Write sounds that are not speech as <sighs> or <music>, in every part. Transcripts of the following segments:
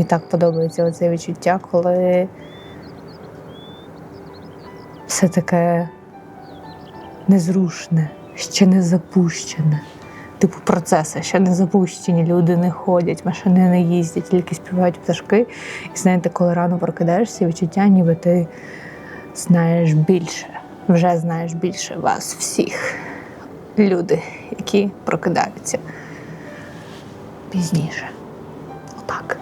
Мені так подобається оце відчуття, коли все таке незрушне, ще не запущене. Типу процеси ще не запущені, люди не ходять, машини не їздять, тільки співають пташки. І знаєте, коли рано прокидаєшся, відчуття, ніби ти знаєш більше, вже знаєш більше вас всіх. Люди, які прокидаються пізніше. Отак.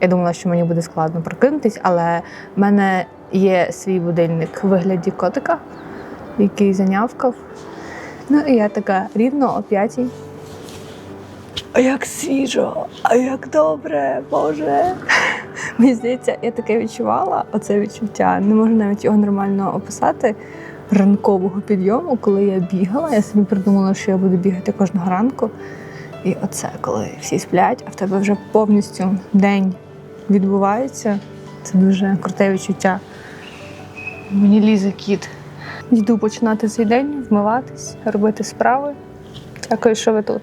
Я думала, що мені буде складно прокинутись, але в мене є свій будильник в вигляді котика, який занявкав. Ну і я така рівно о п'ятій. А як свіжо, а як добре, Боже. <laughs> Мені здається, я таке відчувала, оце відчуття. Не можу навіть його нормально описати. Ранкового підйому, коли я бігала, я собі придумала, що я буду бігати кожного ранку. І оце, коли всі сплять, а в тебе вже повністю день відбувається. Це дуже круте відчуття. Мені лізе кіт. Йду починати цей день, вмиватись, робити справи. Дякую, що ви тут.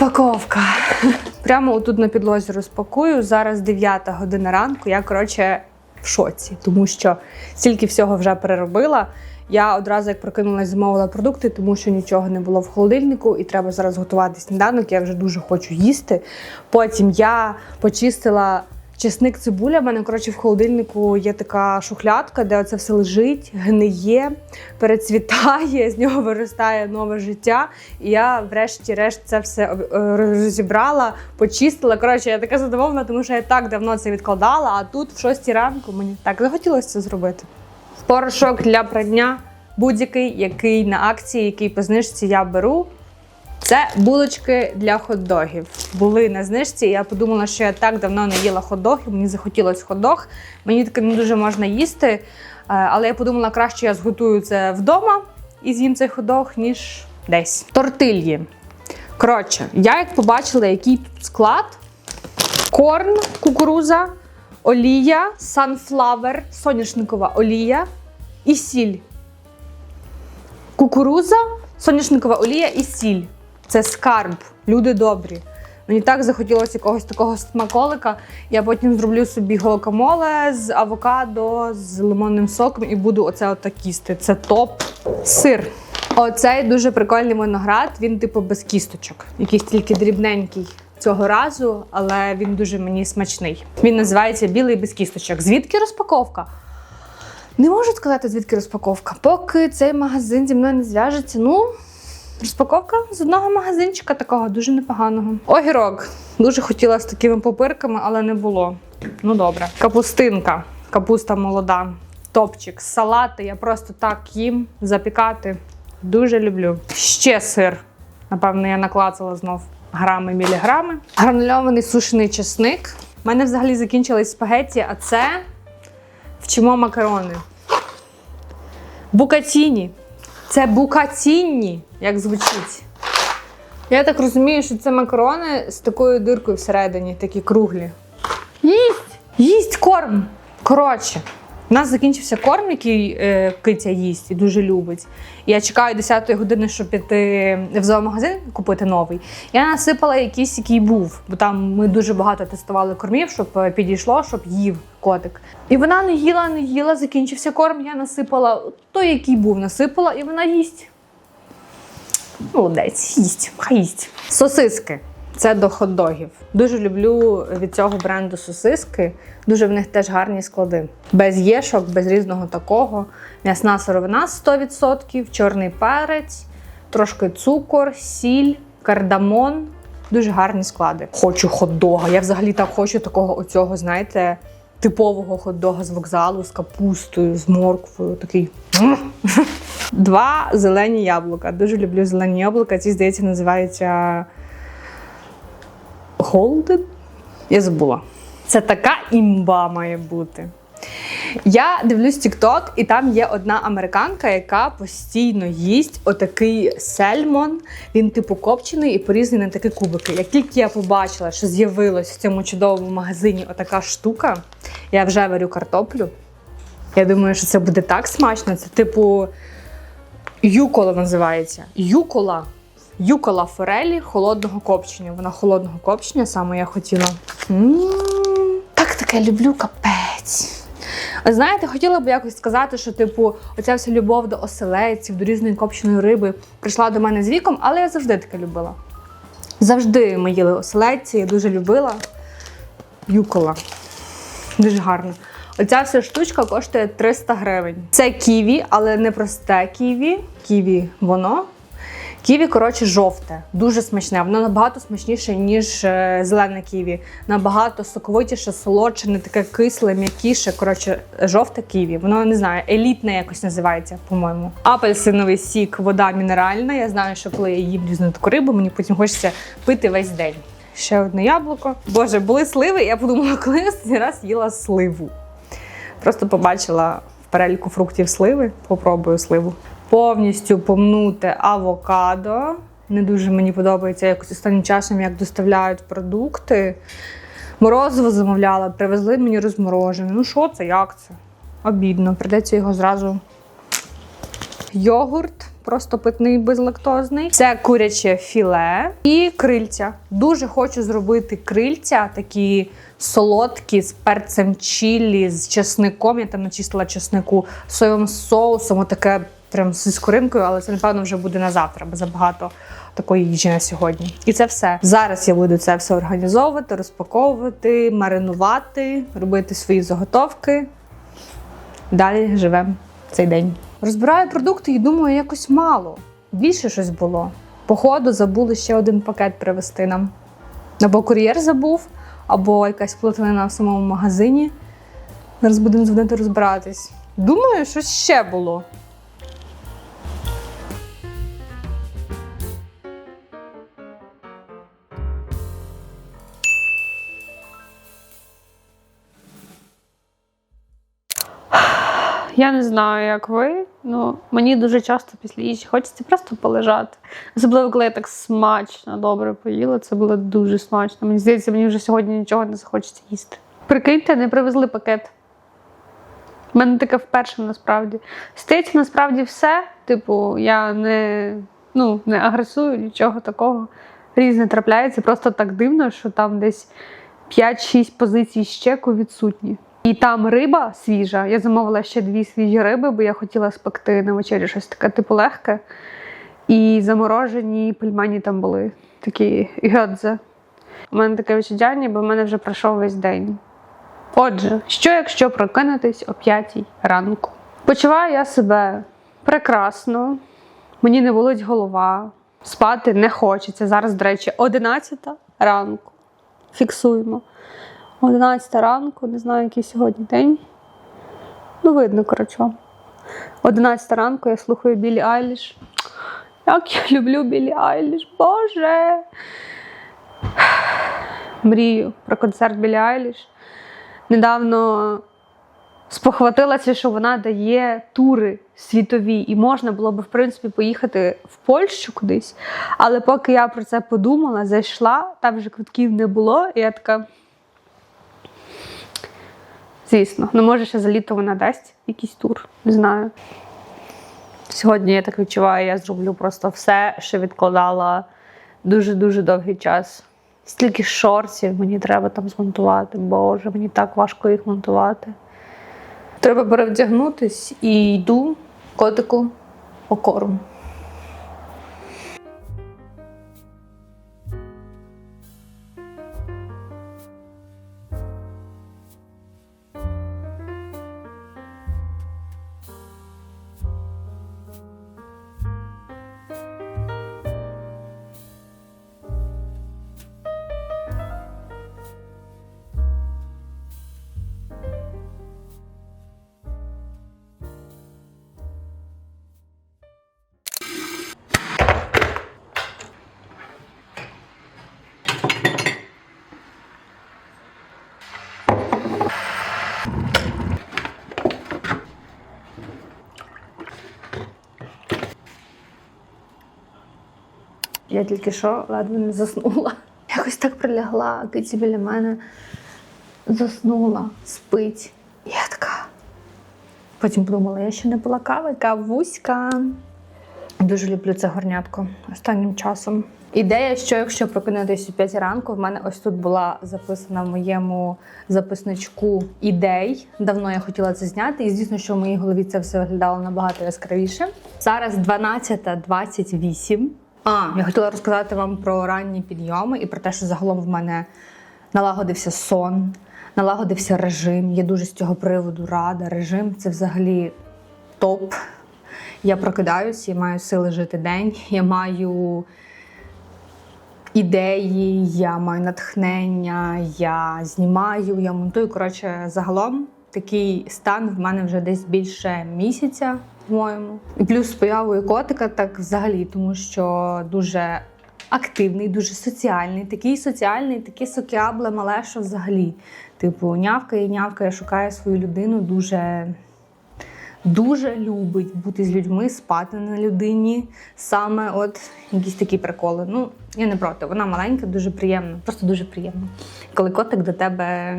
Розпаковка. <laughs> Прямо отут на підлозі розпакую. Зараз 9 година ранку. Я, коротше, в шоці, тому що стільки всього вже переробила. Я одразу, як прокинулась, замовила продукти, тому що нічого не було в холодильнику, і треба зараз готувати сніданок. Я вже дуже хочу їсти. Потім я почистила чесник цибуля. У мене коротше в холодильнику є така шухлядка, де оце все лежить, гниє, перецвітає, з нього виростає нове життя. І я, врешті-решт, це все е, розібрала, почистила. Коротше, я така задоволена, тому що я так давно це відкладала. А тут, в 6 ранку, мені так захотілося це зробити. Порошок для прання будь-який, який на акції, який по знижці я беру. Це булочки для хот-догів. Були на знижці. Я подумала, що я так давно не їла хот-дог, мені захотілося хот-дог. Мені таке не дуже можна їсти. е, Але я подумала, краще я зготую це вдома і з'їм цей хот-дог, ніж десь. Тортильї. Коротше, я як побачила, який тут склад: корн, кукуруза, олія, санфлавер, соняшникова олія і сіль. Кукуруза, соняшникова олія і сіль. Це скарб, люди добрі. Мені так захотілося якогось такого смаколика. Я потім зроблю собі гуакамоле з авокадо, з лимонним соком і буду оце отак їсти. Це топ. Сир. Оцей дуже прикольний виноград, він типу без кісточок. Якийсь тільки дрібненький цього разу, але він дуже мені смачний. Він називається білий без кісточок. Звідки розпаковка? Не можу сказати, звідки розпаковка. Поки цей магазин зі мною не зв'яжеться, ну. Розпаковка з одного магазинчика такого дуже непоганого. Огірок. Дуже хотіла з такими попирками, але не було. Ну добре. Капустинка. Капуста молода. Топчик. Салати. Я просто так їм запікати. Дуже люблю. Ще сир. Напевно, я наклацала знов грами, міліграми. Гранульований сушений чесник. У мене взагалі закінчились спагетті, а це Вчимо макарони. Букаціні. Це букацінні, як звучить. Я так розумію, що це макарони з такою диркою всередині, такі круглі. Їсть! Їсть корм! Коротше, у нас закінчився корм, який е, киця їсть і дуже любить. Я чекаю 10-ї години, щоб піти в зоомагазин купити новий. Я насипала якийсь, який був, бо там ми дуже багато тестували кормів, щоб е, підійшло, щоб їв котик. І вона не їла, не їла, закінчився корм. Я насипала той, який був, насипала, і вона їсть. Молодець, їсть, хай їсть. Сосиски. Це до хот-догів. Дуже люблю від цього бренду сосиски. Дуже в них теж гарні склади. Без єшок, без різного такого. М'ясна сировина 100%, чорний перець, трошки цукор, сіль, кардамон. Дуже гарні склади. Хочу хот-дога. Я взагалі так хочу такого оцього, знаєте, типового хот-дога з вокзалу, з капустою, з морквою. Такий. <laughs> Два зелені яблука. Дуже люблю зелені яблука. Ці, здається, називаються Голден? Я забула. Це така імба має бути. Я дивлюсь TikTok, і там є одна американка, яка постійно їсть отакий сельмон. Він типу копчений і порізаний на такі кубики. Як тільки я побачила, що з'явилась в цьому чудовому магазині отака штука, я вже варю картоплю. Я думаю, що це буде так смачно. Це типу юкола називається. Юкола. Юкола форелі холодного копчення. Вона холодного копчення, саме я хотіла. М, Так таке люблю капець. Знаєте, хотіла б якось сказати, що типу, оця вся любов до оселедців, до різної копченої риби прийшла до мене з віком, але я завжди таке любила. Завжди ми їли оселедці, я дуже любила. Юкола. Дуже гарно. Оця вся штучка коштує 300 гривень. Це ківі, але не просте ківі. Ківі воно. Ківі, коротше, жовте, дуже смачне. Воно набагато смачніше, ніж е, зелене ківі. Набагато соковитіше, солодше, не таке кисле, м'якіше. Коротше, жовте ківі. Воно не знаю, елітне якось називається, по-моєму. Апельсиновий сік, вода мінеральна. Я знаю, що коли я їм різну таку рибу, мені потім хочеться пити весь день. Ще одне яблуко. Боже, були сливи. Я подумала, коли я останній раз їла сливу. Просто побачила в переліку фруктів сливи. Попробую сливу. Повністю помнуте авокадо. Не дуже мені подобається якось останнім часом, як доставляють продукти. Морозиво замовляла, привезли мені розморожене. Ну що це, як це? Обідно. Придеться його зразу. Йогурт, просто питний безлактозний. Це куряче філе і крильця. Дуже хочу зробити крильця такі солодкі з перцем чілі, з чесником. Я там начистила чеснику, соєвим соусом, отаке прям зі скоринкою, але це, напевно, вже буде на завтра, бо забагато такої їжі на сьогодні. І це все. Зараз я буду це все організовувати, розпаковувати, маринувати, робити свої заготовки. Далі живемо цей день. Розбираю продукти і думаю, якось мало. Більше щось було. Походу, забули ще один пакет привезти нам. Або кур'єр забув, або якась плутанина в самому магазині. Зараз будемо дзвонити розбиратись. Думаю, що ще було. Я не знаю, як ви. Ну мені дуже часто після їжі хочеться просто полежати. Особливо, коли я так смачно добре поїла. Це було дуже смачно. Мені здається, мені вже сьогодні нічого не захочеться їсти. Прикиньте, не привезли пакет. У мене таке вперше насправді. Стається насправді все. Типу, я не, ну, не агресую, нічого такого. Різне трапляється. Просто так дивно, що там десь 5-6 позицій з чеку відсутні. І там риба свіжа. Я замовила ще дві свіжі риби, бо я хотіла спекти на вечері щось таке типу легке. І заморожені пельмені там були такі гьодзе. У мене таке відчуття, ніби в мене вже пройшов весь день. Отже, що якщо прокинутись о 5 ранку? Почуваю я себе прекрасно, мені не болить голова, спати не хочеться. Зараз, до речі, 11 ранку. Фіксуємо. 11 ранку, не знаю, який сьогодні день. Ну, видно, коротше. 11 ранку я слухаю Білі Айліш. Як я люблю Білі Айліш, Боже! Мрію про концерт Білі Айліш. Недавно спохватилася, що вона дає тури світові, і можна було б, в принципі, поїхати в Польщу кудись. Але поки я про це подумала, зайшла, там вже квитків не було, і я така. Звісно, ну може ще за літо вона дасть якийсь тур, не знаю. Сьогодні я так відчуваю, я зроблю просто все, що відкладала дуже-дуже довгий час. Стільки шортів мені треба там змонтувати. Боже, мені так важко їх монтувати. Треба перевдягнутись і йду котику по корм. Я тільки що ледве не заснула. <laughs> Якось так прилягла, киці біля мене заснула, спить. Я така. Потім подумала, я ще не пила кави, кавуська. Дуже люблю це горнятко останнім часом. Ідея, що якщо прокинутися о 5 ранку, в мене ось тут була записана в моєму записничку ідей. Давно я хотіла це зняти, і звісно, що в моїй голові це все виглядало набагато яскравіше. Зараз 12.28. А, я хотіла розказати вам про ранні підйоми і про те, що загалом в мене налагодився сон, налагодився режим. Я дуже з цього приводу рада. Режим це взагалі топ. Я прокидаюсь, я маю сили жити день, я маю ідеї, я маю натхнення, я знімаю, я монтую. Коротше, загалом такий стан в мене вже десь більше місяця, по-моєму. І плюс з появою котика, так взагалі, тому що дуже активний, дуже соціальний, такий соціальний, таке сокябле мале, що взагалі. Типу, нявкає, нявкає, шукає свою людину, дуже дуже любить бути з людьми, спати на людині. Саме от якісь такі приколи. Ну, я не проти. Вона маленька, дуже приємна, просто дуже приємно. Коли котик до тебе,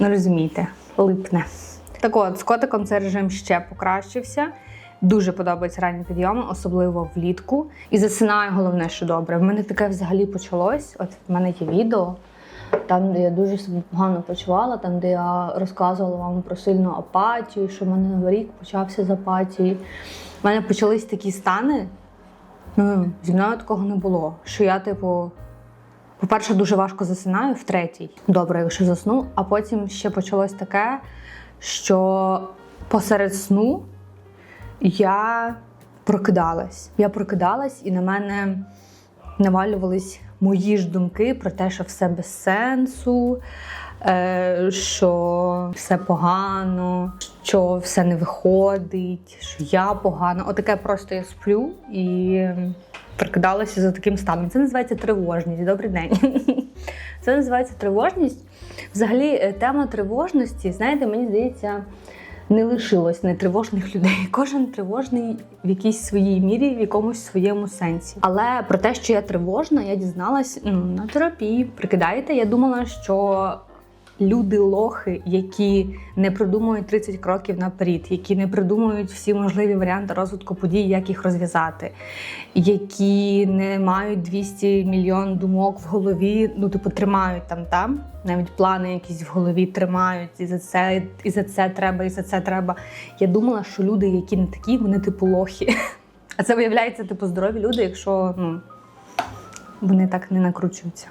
ну розумієте, липне. Так от, з котиком цей режим ще покращився. Дуже подобаються ранні підйоми, особливо влітку. І засинаю головне, що добре. В мене таке взагалі почалось. От в мене є відео, там, де я дуже себе погано почувала, там, де я розказувала вам про сильну апатію, що в мене новий рік почався з апатії. У мене почались такі стани. Ну, зі мною такого не було. Що я, типу, по-перше, дуже важко засинаю в третій. Добре, якщо засну, а потім ще почалось таке, що посеред сну я прокидалась. Я прокидалась, і на мене навалювались мої ж думки про те, що все без сенсу, е, що все погано, що все не виходить, що я погано. Отаке просто я сплю і прокидалася за таким станом. Це називається тривожність. Добрий день. <laughs> Це називається тривожність. Взагалі, е, тема тривожності, знаєте, мені здається, не лишилось нетривожних людей. <laughs> Кожен тривожний в якійсь своїй мірі, в якомусь своєму сенсі. Але про те, що я тривожна, я дізналась ну, на терапії. Прикидаєте, я думала, що. Люди лохи, які не продумують 30 кроків наперед, які не придумують всі можливі варіанти розвитку подій, як їх розв'язати, які не мають 200 мільйон думок в голові, ну типу тримають там там, навіть плани якісь в голові тримають, і за це, і за це треба, і за це треба. Я думала, що люди, які не такі, вони типу лохи. <laughs> А це виявляється, типу, здорові люди, якщо ну, вони так не накручуються.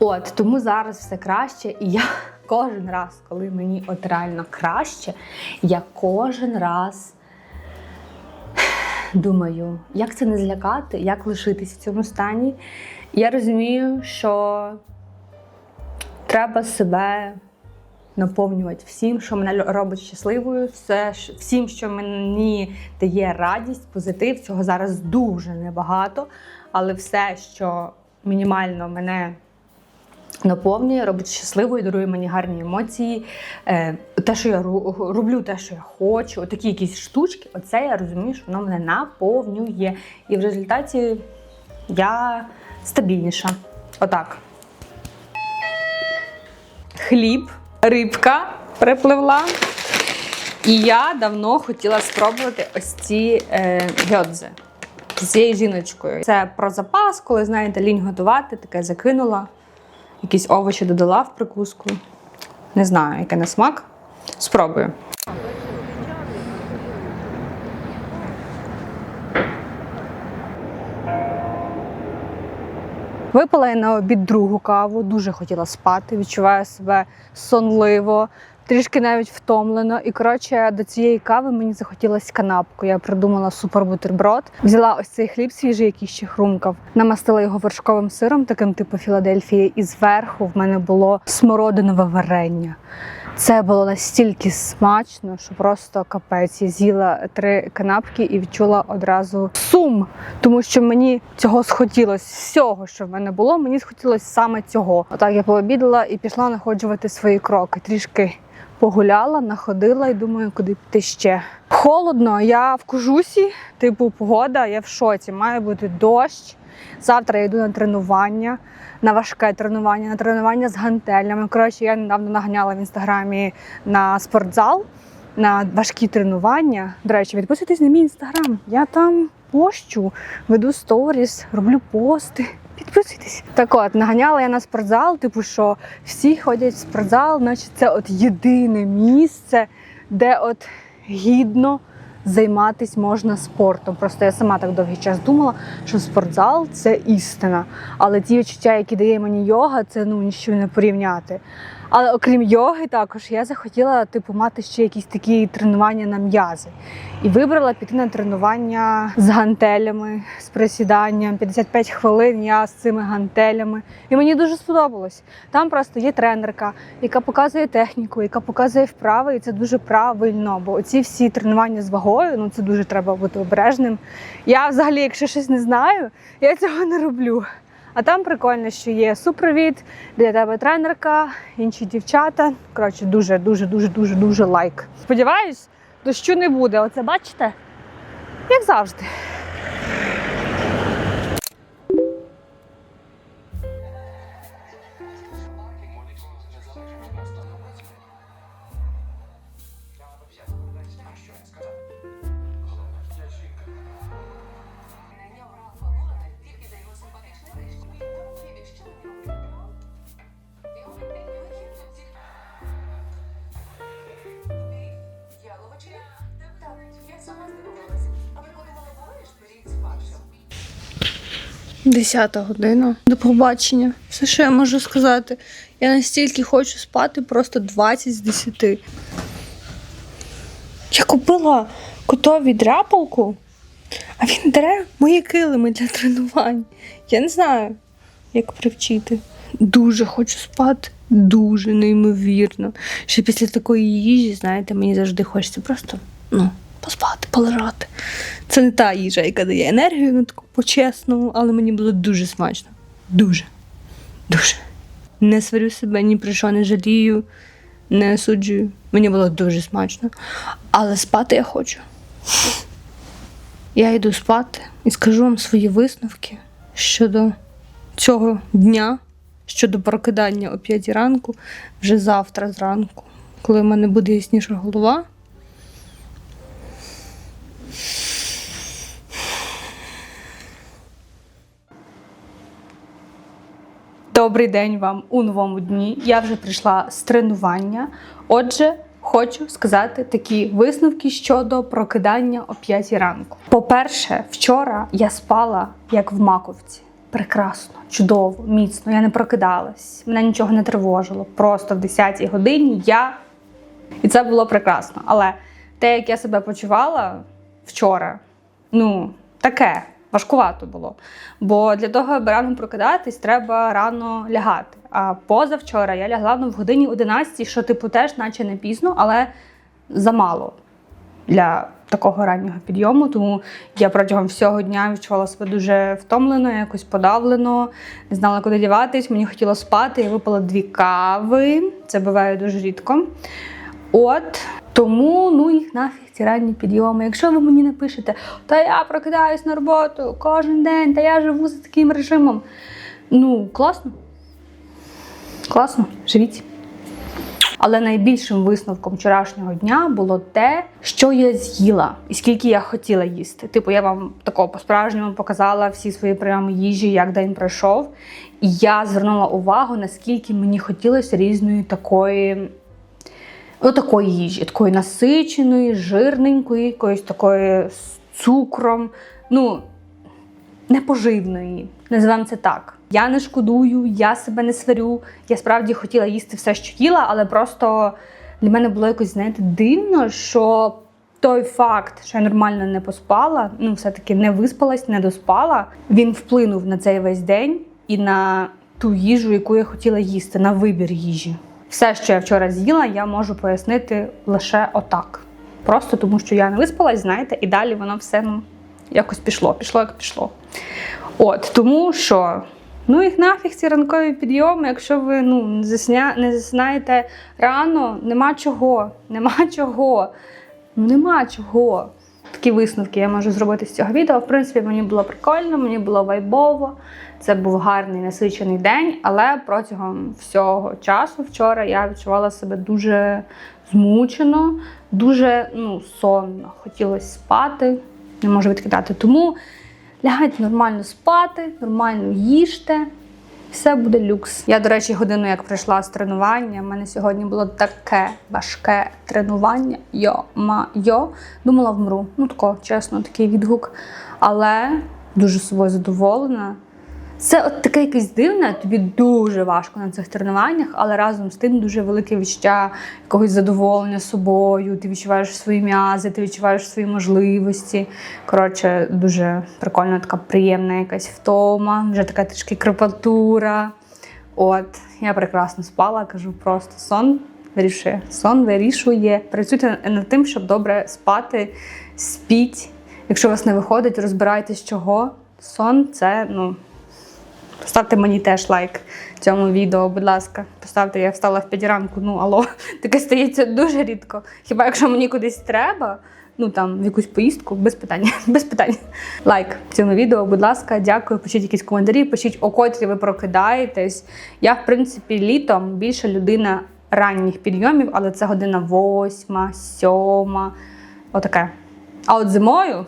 От тому зараз все краще, і я <laughs> кожен раз, коли мені от реально краще, я кожен раз <sighs> думаю, як це не злякати, як лишитись в цьому стані. Я розумію, що треба себе наповнювати всім, що мене робить щасливою, все, всім, що мені дає радість, позитив. Цього зараз дуже небагато, але все, що мінімально мене наповнює, робить щасливою, дарує мені гарні емоції. Е, те, що я роблю, те, що я хочу, такі якісь штучки, оце я розумію, що воно мене наповнює. І в результаті я стабільніша. Отак. Хліб, рибка припливла. І я давно хотіла спробувати ось ці е, гьодзи з цією жіночкою. Це про запас, коли знаєте, лінь готувати, таке закинула. Якісь овочі додала в прикуску. Не знаю, яке на смак. Спробую. Випила я на обід другу каву, дуже хотіла спати, відчуваю себе сонливо, трішки навіть втомлено. І коротше, до цієї кави мені захотілося канапку. Я придумала супер бутерброд. Взяла ось цей хліб свіжий, який ще хрумкав, намастила його вершковим сиром, таким типу Філадельфії, і зверху в мене було смородинове варення. Це було настільки смачно, що просто капець. Я з'їла три канапки і відчула одразу сум, тому що мені цього схотілося. Всього, що в мене було, мені схотілося саме цього. Отак я пообідала і пішла находжувати свої кроки. Трішки погуляла, находила і думаю, куди піти ще. Холодно, я в кожусі, типу погода, я в шоці. Має бути дощ. Завтра я йду на тренування, на важке тренування, на тренування з гантелями. Коротше, я недавно наганяла в інстаграмі на спортзал на важкі тренування. До речі, підписуйтесь на мій інстаграм. Я там пощу, веду сторіс, роблю пости. Підписуйтесь. Так от, наганяла я на спортзал, типу, що всі ходять в спортзал, значить це от єдине місце, де от гідно займатися можна спортом. Просто я сама так довгий час думала, що спортзал це істина. Але ті відчуття, які дає мені йога, це ну нічого не порівняти. Але окрім йоги, також я захотіла типу мати ще якісь такі тренування на м'язи. І вибрала піти на тренування з гантелями, з присіданням. 55 хвилин я з цими гантелями. І мені дуже сподобалось. Там просто є тренерка, яка показує техніку, яка показує вправи, і це дуже правильно. Бо оці всі тренування з вагою, ну це дуже треба бути обережним. Я взагалі, якщо щось не знаю, я цього не роблю. А там прикольно, що є супровід, для тебе тренерка, інші дівчата. Коротше, дуже, дуже, дуже, дуже, дуже лайк. Сподіваюсь, дощу не буде. Оце бачите? Як завжди. 10 година. До побачення. Все, що я можу сказати. Я настільки хочу спати, просто 20 з 10. Я купила котові дряпалку, а він дре мої килими для тренувань. Я не знаю, як привчити. Дуже хочу спати. Дуже неймовірно. Ще після такої їжі, знаєте, мені завжди хочеться просто, ну поспати, полежати. Це не та їжа, яка дає енергію, ну таку по-чесному, але мені було дуже смачно. Дуже. Дуже. Не сварю себе ні про що не жалію, не осуджую. Мені було дуже смачно. Але спати я хочу. Я йду спати і скажу вам свої висновки щодо цього дня, щодо прокидання о 5 ранку, вже завтра зранку, коли в мене буде ясніша голова. Добрий день вам у новому дні. Я вже прийшла з тренування. Отже, хочу сказати такі висновки щодо прокидання о 5 ранку. По-перше, вчора я спала як в маковці. Прекрасно, чудово, міцно. Я не прокидалась, мене нічого не тривожило. Просто в 10-й годині я. І це було прекрасно. Але те, як я себе почувала вчора, ну, таке. Важкувато було. Бо для того, аби рано прокидатись, треба рано лягати. А позавчора я лягла ну, в годині 11, що типу теж, наче не пізно, але замало. для такого раннього підйому. Тому я протягом всього дня відчувала себе дуже втомлено, якось подавлено, не знала, куди діватись. Мені хотіло спати. Я випила дві кави. Це буває дуже рідко. От тому ну їх нафіг ці ранні підйоми. Якщо ви мені напишете, та я прокидаюсь на роботу кожен день, та я живу за таким режимом. Ну, класно. Класно, живіть. Але найбільшим висновком вчорашнього дня було те, що я з'їла і скільки я хотіла їсти. Типу, я вам такого по-справжньому показала всі свої прийоми їжі, як день пройшов. І я звернула увагу, наскільки мені хотілося різної такої. Ну, такої їжі, такої насиченої, жирненької, якоїсь такої з цукром. Ну, непоживної, називаємо це так. Я не шкодую, я себе не сварю. Я справді хотіла їсти все, що їла, але просто для мене було якось, знаєте, дивно, що той факт, що я нормально не поспала, ну, все-таки не виспалась, не доспала, він вплинув на цей весь день і на ту їжу, яку я хотіла їсти, на вибір їжі. Все, що я вчора з'їла, я можу пояснити лише отак. Просто тому, що я не виспалась, знаєте, і далі воно все ну, якось пішло, пішло, як пішло. От, тому що, ну їх нафіг ці ранкові підйоми, якщо ви ну, не, засинаєте рано, нема чого, нема чого, ну нема чого. Такі висновки я можу зробити з цього відео. В принципі, мені було прикольно, мені було вайбово. Це був гарний насичений день, але протягом всього часу вчора я відчувала себе дуже змучено, дуже ну, сонно. Хотілося спати, не можу відкидати. Тому лягайте нормально спати, нормально їжте. Все буде люкс. Я, до речі, годину як прийшла з тренування. У мене сьогодні було таке важке тренування. Йо-ма-йо. Думала, вмру. Ну тако, чесно, такий відгук. Але дуже собою задоволена. Це от таке якесь дивне, тобі дуже важко на цих тренуваннях, але разом з тим дуже велике відчуття якогось задоволення собою. Ти відчуваєш свої м'язи, ти відчуваєш свої можливості. Коротше, дуже прикольна, така приємна якась втома, вже така трішки крепатура. От, я прекрасно спала, кажу, просто сон вирішує. Сон вирішує. Працюйте над тим, щоб добре спати, спіть. Якщо у вас не виходить, розбирайтесь чого. Сон це, ну. Поставте мені теж лайк цьому відео, будь ласка. Поставте, я встала в 5 ранку, ну алло, <laughs> таке стається дуже рідко. Хіба якщо мені кудись треба, ну там в якусь поїздку, без питань. <laughs> без питань. Лайк цьому відео, будь ласка, дякую. Пишіть якісь коментарі, пишіть, о котрі ви прокидаєтесь. Я, в принципі, літом більше людина ранніх підйомів, але це година восьма, сьома. Отаке. А от зимою,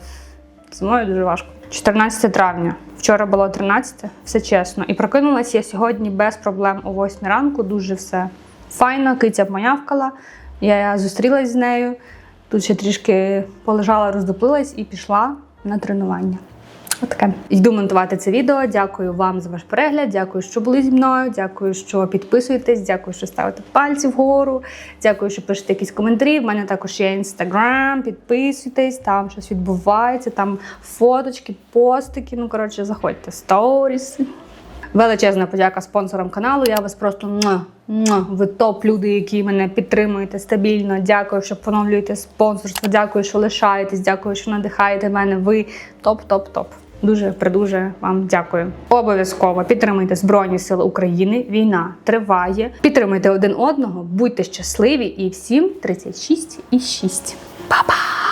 зимою дуже важко. 14 травня. Вчора було 13, все чесно. І прокинулася я сьогодні без проблем о 8 ранку. Дуже все файно. Киця пом'явкала. Я зустрілась з нею. Тут ще трішки полежала, роздуплилась і пішла на тренування. Отаке. Йду монтувати це відео. Дякую вам за ваш перегляд. Дякую, що були зі мною. Дякую, що підписуєтесь. Дякую, що ставите пальці вгору. Дякую, що пишете якісь коментарі. В мене також є інстаграм. Підписуйтесь, там щось відбувається, там фоточки, постики. Ну, коротше, заходьте, сторіси. Величезна подяка спонсорам каналу. Я вас просто ви топ люди, які мене підтримуєте стабільно. Дякую, що поновлюєте спонсорство. Дякую, що лишаєтесь. Дякую, що надихаєте мене. Ви топ, топ, топ. Дуже придуже вам дякую. Обов'язково підтримуйте Збройні Сили України. Війна триває. Підтримуйте один одного, будьте щасливі і всім 36 і 6. Па-па!